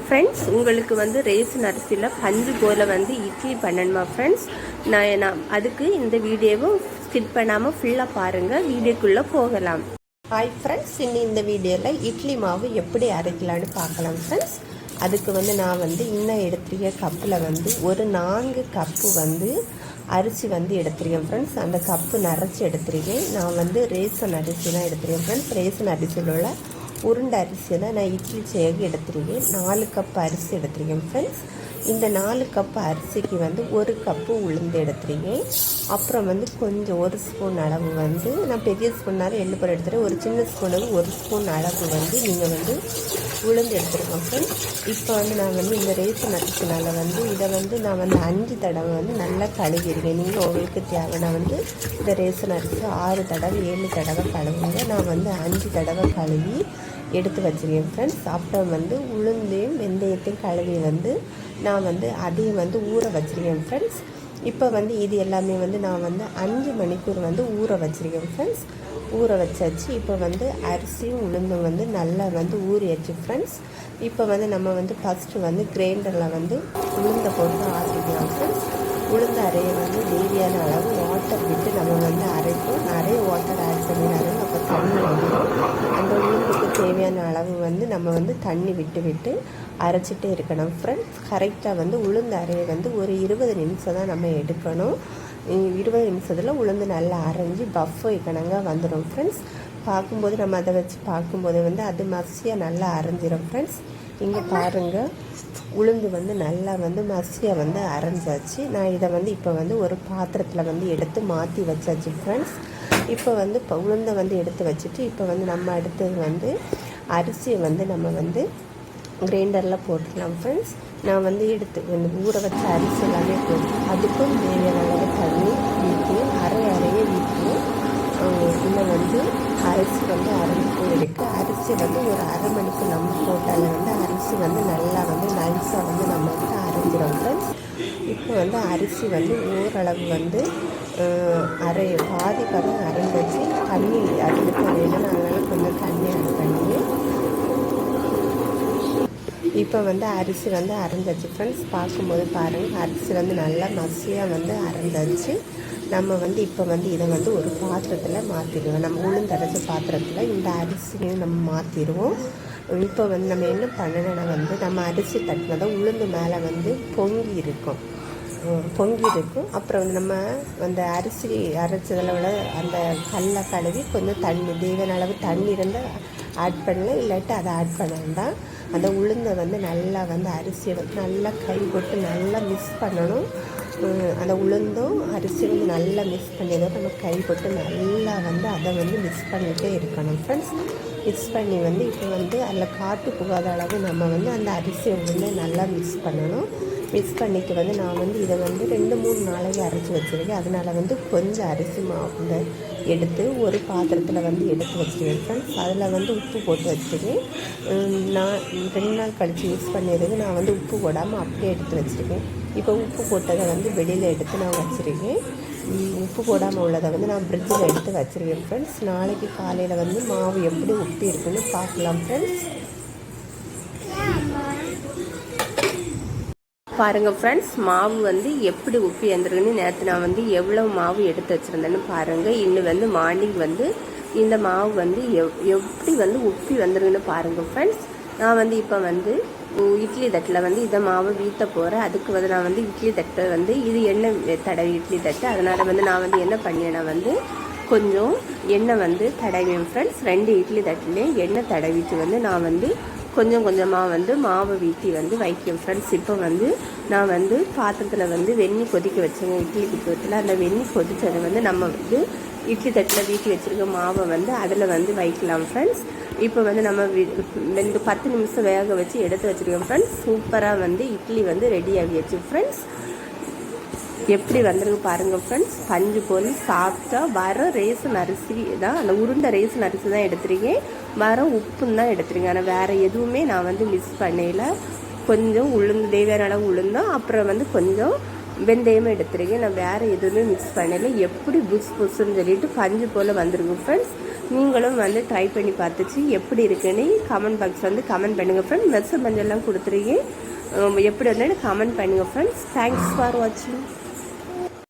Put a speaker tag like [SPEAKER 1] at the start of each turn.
[SPEAKER 1] Friends உங்களுக்கு வந்து ration அரிசியில் பஞ்சு போல் வந்து இட்லி பண்ணணுமா ஃப்ரெண்ட்ஸ் நான் நான் அதுக்கு இந்த வீடியோவும் ஸ்கிப் பண்ணாமல் ஃபுல்லாக பாருங்கள் வீடியோக்குள்ளே போகலாம்.
[SPEAKER 2] ஹாய் ஃப்ரெண்ட்ஸ் இன்னும் இந்த வீடியோவில் இட்லி மாவு எப்படி அரைக்கலான்னு பார்க்கலாம் ஃப்ரெண்ட்ஸ் அதுக்கு வந்து நான் வந்து இன்னும் எடுத்துருக்க கப்பில் வந்து ஒரு நான்கு கப்பு வந்து அரிசி வந்து எடுத்துருக்கேன் ஃப்ரெண்ட்ஸ் அந்த கப்பு நிறச்சி எடுத்துருக்கேன் நான் வந்து ரேசன் அரிசி தான் எடுத்துருக்கேன் ஃப்ரெண்ட்ஸ் ரேசன் அரிசியில் உள்ள உருண்டை அரிசியை தான் நான் இட்லி செய்ய எடுத்துருக்கேன். நாலு கப் அரிசி எடுத்துருக்கேன் ஃப்ரெண்ட்ஸ் இந்த நாலு கப் அரிசிக்கு வந்து ஒரு கப்பு உளுந்து எடுத்துருக்கேன். அப்புறம் வந்து கொஞ்சம் ஒரு ஸ்பூன் அளவு வந்து நான் பெரிய ஸ்பூன்னாலும் எள்ளு பருப்பு எடுத்துகிறேன் ஒரு சின்ன ஸ்பூனுக்கு ஒரு ஸ்பூன் அளவு வந்து நீங்கள் வந்து உளுந்து எடுத்துருக்கோம் ஃப்ரெண்ட்ஸ் இப்போ வந்து நான் வந்து இந்த ரேசன் அரிசினால வந்து இதை வந்து நான் வந்து அஞ்சு தடவை வந்து நல்லா கழுவிடுவேன். நீங்கள் உங்களுக்கு தேவைன்னா வந்து இந்த ரேசன் அரிசி ஆறு தடவை ஏழு தடவை கழுவுங்க. நான் வந்து அஞ்சு தடவை கழுவி எடுத்து வச்சுருக்கேன் ஃப்ரெண்ட்ஸ் அப்புறம் வந்து உளுந்தையும் வெந்தயத்தையும் கழுவி வந்து நான் வந்து அதையும் வந்து ஊற வச்சுருக்கேன் ஃப்ரெண்ட்ஸ் இப்போ வந்து இது எல்லாமே வந்து நான் வந்து அஞ்சு மணிக்கூர் வந்து ஊற வச்சுருக்கேன் ஃப்ரெண்ட்ஸ் ஊற வச்சாச்சு. இப்போ வந்து அரிசியும் உளுந்தும் வந்து நல்லா வந்து ஊறியாச்சு ஃப்ரெண்ட்ஸ் இப்போ வந்து நம்ம வந்து ஃபஸ்ட்டு வந்து கிரைண்டரில் வந்து உளுந்தை போட்டு ஆட்டிக்கலாம் ஃப்ரெண்ட்ஸ் உளுந்து அரைய வந்து தேவையான அளவு வாட்டர் விட்டு நம்ம வந்து அரைப்போம். நிறைய வாட்டர் ஆட் பண்ணினாலும் அப்போ தண்ணி வந்துடும் தேவையான அளவு வந்து நம்ம வந்து தண்ணி விட்டு விட்டு அரைச்சிட்டே இருக்கணும். ஃப்ரெண்ட்ஸ் கரெக்டாக வந்து உளுந்து அரைய வந்து ஒரு இருபது நிமிஷம் தான் நம்ம எடுக்கணும். இருபது நிமிஷத்தில் உளுந்து நல்லா அரைஞ்சி பஃப் வைக்கணுங்க வந்துடும் ஃப்ரெண்ட்ஸ் பார்க்கும்போது நம்ம அதை வச்சு பார்க்கும்போது வந்து அது மசியாக நல்லா அரைஞ்சிடும் ஃப்ரெண்ட்ஸ் இங்கே பாருங்கள் உளுந்து வந்து நல்லா வந்து மசியாக வந்து அரைஞ்சாச்சு. நான் இதை வந்து இப்போ வந்து ஒரு பாத்திரத்தில் வந்து எடுத்து மாற்றி வச்சாச்சு. ஃப்ரெண்ட்ஸ் இப்போ வந்து உளுந்தை வந்து எடுத்து வச்சுட்டு இப்போ வந்து நம்ம அடுத்தது வந்து அரிசியை வந்து நம்ம வந்து கிரைண்டரில் போட்டுக்கலாம் ஃப்ரெண்ட்ஸ் நான் வந்து எடுத்து இந்த ஊற வச்ச அரிசி எல்லாமே போட்டு அதுக்கும் தேவையான அளவு தண்ணி வீட்டு அரை அறைய வீட்டு இன்னும் வந்து அரிசி வந்து அரைஞ்சிட்டு இருக்குது அரிசி வந்து ஒரு அரை மணிக்கு நம்ம போட்டாலே வந்து அரிசி வந்து நல்லா வந்து நைஸாக வந்து நம்ம வந்து அரைஞ்சிடும் ஃப்ரெண்ட்ஸ் இப்போ வந்து அரிசி வந்து ஓரளவு வந்து அரை பாதி பதம் அரைஞ்சி தண்ணி அதுக்கு வேணும் அதனால் கொஞ்சம் தண்ணி ஆட் பண்ணி இப்போ வந்து அரிசி வந்து அரைஞ்சாச்சு. ஃப்ரெண்ட்ஸ் பார்க்கும்போது பாருங்கள் அரிசி வந்து நல்லா மசியாக வந்து அரைஞ்சாச்சு. நம்ம வந்து இப்போ வந்து இதை வந்து ஒரு பாத்திரத்தில் மாற்றிடுவோம் நம்ம உளுந்தரைச்ச பாத்திரத்தில் இந்த அரிசியை நம்ம மாற்றிடுவோம் இப்போ வந்து நம்ம என்ன பண்ணணும்னா வந்து நம்ம அரிசி தட்டினதை உளுந்து மேலே வந்து பொங்கி இருக்கும். பொங்கி இருக்கும் அப்புறம் வந்து நம்ம அந்த அரிசி அரைச்சதில் உள்ள அந்த கல்லை கழுவி கொஞ்சம் தண்ணி தேவையான அளவு தண்ணி இருந்தால் ஆட் பண்ணல இல்லாட்டி அதை ஆட் பண்ண வேண்டாம். அந்த உளுந்தை வந்து நல்லா வந்து அரிசியை வந்து நல்லா கை போட்டு நல்லா மிக்ஸ் பண்ணணும். அந்த உளுந்தும் அரிசி வந்து நல்லா மிக்ஸ் பண்ணிடுவோம் நம்ம கை போட்டு நல்லா வந்து அதை வந்து மிக்ஸ் பண்ணிகிட்டே இருக்கணும் ஃப்ரெண்ட்ஸ் மிக்ஸ் பண்ணி வந்து இப்போ வந்து அதில் காட்டு புகாத அளவு நம்ம வந்து அந்த அரிசியை வந்து நல்லா மிக்ஸ் பண்ணணும். மிக்ஸ் பண்ணிட்டு வந்து நான் வந்து இதை வந்து ரெண்டு மூணு நாளைக்கு அரைச்சி வச்சுருக்கேன். அதனால் வந்து கொஞ்சம் அரிசி மாவு எடுத்து ஒரு பாத்திரத்தில் வந்து எடுத்து வச்சுருக்கேன் ஃப்ரெண்ட்ஸ் அதில் வந்து உப்பு போட்டு வச்சுருக்கேன். நான் ரெண்டு நாள் கழித்து யூஸ் பண்ணிடுறது நான் வந்து உப்பு போடாமல் அப்படியே எடுத்து வச்சுருக்கேன். இப்போ உப்பு போட்டதை வந்து வெளியில் எடுத்து நான் வச்சுருக்கேன். உப்பு போடாமல் உள்ளதை வந்து நான் ஃப்ரிட்ஜில் எடுத்து வச்சுருக்கேன் ஃப்ரெண்ட்ஸ் நாளைக்கு காலையில் வந்து மாவு எப்படி உப்பி இருக்குன்னு பார்க்கலாம் ஃப்ரெண்ட்ஸ்
[SPEAKER 1] பாருங்கள் ஃப்ரெண்ட்ஸ் மாவு வந்து எப்படி உப்பி வந்துருக்குன்னு நேற்று நான் வந்து எவ்வளோ மாவு எடுத்து வச்சுருந்தேன்னு பாருங்கள் இன்னும் வந்து மார்னிங் வந்து இந்த மாவு வந்து எவ் எப்படி வந்து உப்பி வந்துருக்குன்னு பாருங்கள் ஃப்ரெண்ட்ஸ் நான் வந்து இப்போ வந்து இட்லி தட்டில் வந்து இதை மாவு வீட்ட போகிறேன் அதுக்கு வந்து நான் வந்து இட்லி தட்டை வந்து இது எண்ணெய் தடவி இட்லி தட்டு. அதனால் வந்து நான் வந்து என்ன பண்ணேன்னா வந்து கொஞ்சம் எண்ணெய் வந்து தடவியும் ஃப்ரெண்ட்ஸ் ரெண்டு இட்லி தட்டுலேயும் எண்ணெய் தடவிட்டு வந்து நான் வந்து கொஞ்சம் கொஞ்சமாக வந்து மாவை வீட்டி வந்து வைக்கும் ஃப்ரெண்ட்ஸ் இப்போ வந்து நான் வந்து பாத்திரத்தில் வந்து வெந்நி கொதிக்க வச்சேங்க இட்லி குத்துவத்தில் அந்த வெந்நி கொதித்ததை வந்து நம்ம வந்து இட்லி தட்டில் வீட்டி வச்சுருக்க மாவை வந்து அதில் வந்து வைக்கலாம் ஃப்ரெண்ட்ஸ் இப்போ வந்து நம்ம ரெண்டு பத்து நிமிஷம் வேக வச்சு எடுத்து வச்சுருக்கோம் ஃப்ரெண்ட்ஸ் சூப்பராக வந்து இட்லி வந்து ரெடி ஆகியாச்சு ஃப்ரெண்ட்ஸ் எப்படி வந்திருக்கு பாருங்கள் ஃப்ரெண்ட்ஸ் பஞ்சு போல் சாப்பிட்டா வர ரேசன் அரிசி தான் அந்த உருண்டை ரேசன் அரிசி தான் எடுத்துருக்கேன். வர உப்புன்னு தான் எடுத்துருக்கேன். ஆனால் வேறு எதுவுமே நான் வந்து மிஸ் பண்ணல. கொஞ்சம் உளுந்து தேவையான அளவு உளுந்தோம் அப்புறம் வந்து கொஞ்சம் வெந்தயமும் எடுத்துருக்கேன் நான் வேறு எதுவுமே மிக்ஸ் பண்ணல. எப்படி புஸ் புஸ்ன்னு சொல்லிட்டு பஞ்சு போல் வந்திருக்கும் ஃப்ரெண்ட்ஸ் நீங்களும் வந்து ட்ரை பண்ணி பார்த்துச்சு எப்படி இருக்குன்னு கமெண்ட் பாக்ஸ் வந்து கமெண்ட் பண்ணுங்கள் ஃப்ரெண்ட்ஸ் மெசேஜ் மஞ்சள்லாம் கொடுத்துருக்கேன். எப்படி வந்தாலும் கமெண்ட் பண்ணுங்கள் ஃப்ரெண்ட்ஸ் தேங்க்ஸ் ஃபார் வாட்சிங்